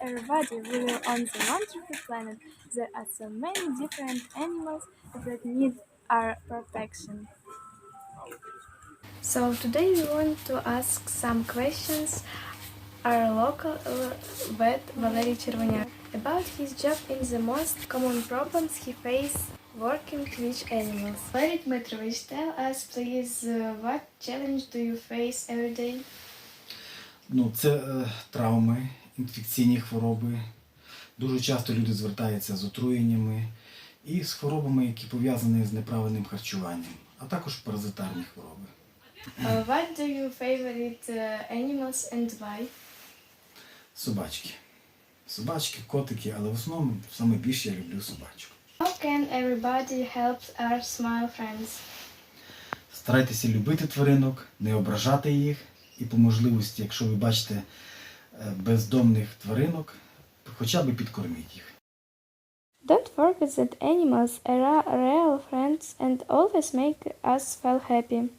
everybody. We live on the wonderful planet. There are so many different animals that need our protection. So today we want to ask some questions our local uh, vet Valery Червоняк about his job in the most common problems he faces working with animals. Valery Dmitrovich, tell us please uh, what challenge do you face every day? Ну, це е, травми, інфекційні хвороби. Дуже часто люди звертаються з отруєннями і з хворобами, які пов'язані з неправильним харчуванням, а також паразитарні хвороби. Uh, what do you favorite uh, animals and why? Собачки. Собачки, котики, але в основному саме більше я люблю собачку. How can everybody help our smile friends? Старайтеся любити тваринок, не ображати їх, і по можливості, якщо ви бачите бездомних тваринок, хоча б підкорміть їх. Don't forget that animals are real friends and always make us feel happy.